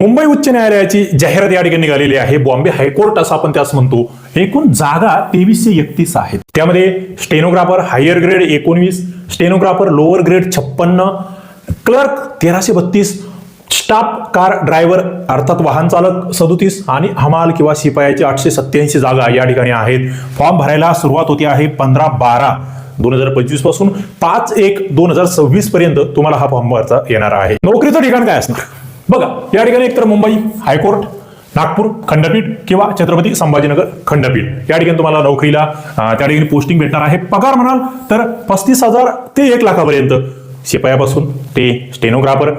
मुंबई उच्च न्यायालयाची जाहिरात या ठिकाणी निघालेली आहे. बॉम्बे हायकोर्ट असं आपण त्यास म्हणतो. एकूण जागा तेवीसशे एकतीस आहेत. त्यामध्ये स्टेनोग्राफर हायर ग्रेड एकोणवीस स्टेनोग्राफर लोअर ग्रेड छप्पन्न क्लर्क तेराशे बत्तीस स्टाफ कार ड्रायव्हर अर्थात वाहन चालक सदोतीस आणि हमाल किंवा शिपायाची आठशे सत्याऐंशी जागा या ठिकाणी आहेत. फॉर्म भरायला सुरुवात होती आहे पंधरा बारा दोन हजार पंचवीसपासून पाच एक दोन हजार सव्वीस पर्यंत तुम्हाला हा फॉर्म भरता येणार आहे. नोकरीचं ठिकाण काय असणार? बघा या ठिकाणी एकतर मुंबई हायकोर्ट नागपूर खंडपीठ किंवा छत्रपती संभाजीनगर खंडपीठ. या ठिकाणी तुम्हाला नोकरीला त्या ठिकाणी पोस्टिंग भेटणार आहे. पगार म्हणाल तर पस्तीस हजार ते एक लाखापर्यंत. शिपायापासून ते स्टेनोग्राफर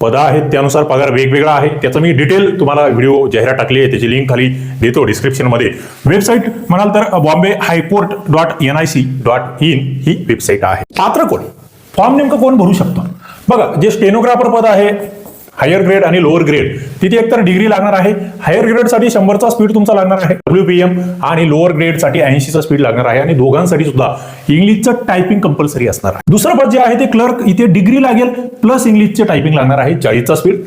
पदं आहेत त्यानुसार पगार वेगवेगळा आहे. त्याचं मी डिटेल तुम्हाला व्हिडिओ जाहिरात टाकली आहे त्याची लिंक खाली देतो डिस्क्रिप्शनमध्ये वेबसाईट म्हणाल तर Bombay high court dot N I C dot in he website आहे. पात्र कोण? फॉर्म नेमकं कोण भरू शकतो? बघा जे स्टेनोग्राफर पद आहे हायर ग्रेड आणि लोअर ग्रेड तिथे एकतर डिग्री लागणार आहे. हायर ग्रेडसाठी शंभरचा स्पीड तुमचा लागणार आहे. डब्ल्यू पी एम आणि लोअर ग्रेडसाठी ऐंशीचा स्पीड लागणार आहे. आणि दोघांसाठी सुद्धा इंग्लिशचं टायपिंग कंपल्सरी असणार आहे. दुसरं पद जे आहे ते क्लर्क इथे डिग्री लागेल प्लस इंग्लिशचे टायपिंग लागणार आहे. चाळीसचा स्पीड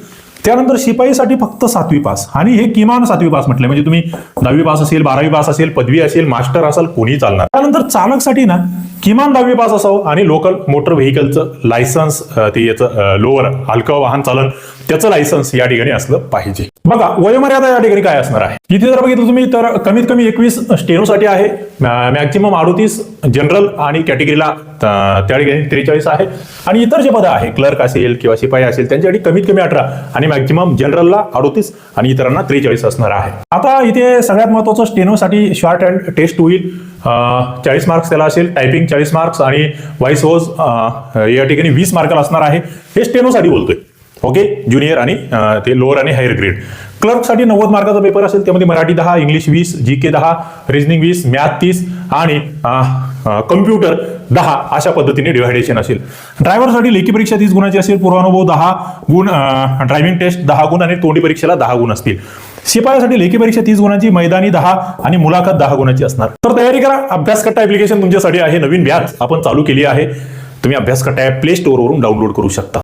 त्यानंतर शिपाईसाठी फक्त सातवी पास. आणि हे किमान सातवी पास म्हटले म्हणजे तुम्ही दहावी पास असेल बारावी पास असेल पदवी असेल मास्टर असाल कोणी चालणार. त्यानंतर चालकसाठी ना किमान दहावी पास असावं आणि लोकल मोटर व्हेकलचं लायसन्स ते याचं लोअर हलकं वाहन चालन त्याचं लायसन्स या ठिकाणी असलं पाहिजे. बघा वयोमर्यादा या ठिकाणी काय असणार आहे? इथे जर बघितलं तुम्ही तर कमीत कमी एकवीस स्टेनोसाठी आहे. मॅक्झिमम अडोतीस जनरल आणि कॅटेगरीला त्या ठिकाणी त्रेचाळीस आहे. आणि इतर जे पदं आहे क्लर्क असेल किंवा शिपाई असेल त्यांच्यासाठी कमीत कमी अठरा आणि मॅक्झिमम जनरलला अडोतीस आणि इतरांना त्रेचाळीस असणार आहे. आता इथे सगळ्यात महत्वाचं स्टेनोसाठी शॉर्ट हँड टेस्ट होईल. चाळीस मार्क्स त्याला असेल टायपिंग चाळीस मार्क्स आणि व्हाईस वॉज या ठिकाणी वीस मार्काला असणार आहे. हे स्टेनोसाठी बोलतोय. ओके ज्युनियर आणि ते लोअर आणि हायर ग्रेड क्लर्कसाठी नव्वद मार्काचा पेपर असेल त्यामध्ये मराठी दहा इंग्लिश वीस जी के दहा रिजनिंग वीस मॅथ तीस आणि कम्प्युटर दहा अशा पद्धतीने डिव्हायडेशन असेल. ड्रायव्हरसाठी लेखी परीक्षा तीस गुणाची असेल पूर्वानुभव दहा गुण ड्रायव्हिंग टेस्ट दहा गुण आणि तोंडी परीक्षेला दहा गुण असतील. शिपायासाठी लेखी परीक्षा तीस गुणांची मैदानी दहा आणि मुलाखत दहा गुणाची असणार. तर तयारी करा अभ्यास कट्टा ऍप्लिकेशन तुमच्यासाठी आहे नवीन बॅच आपण चालू केली आहे. तुम्ही अभ्यास कट्टा प्ले स्टोअरवरून डाउनलोड करू शकता.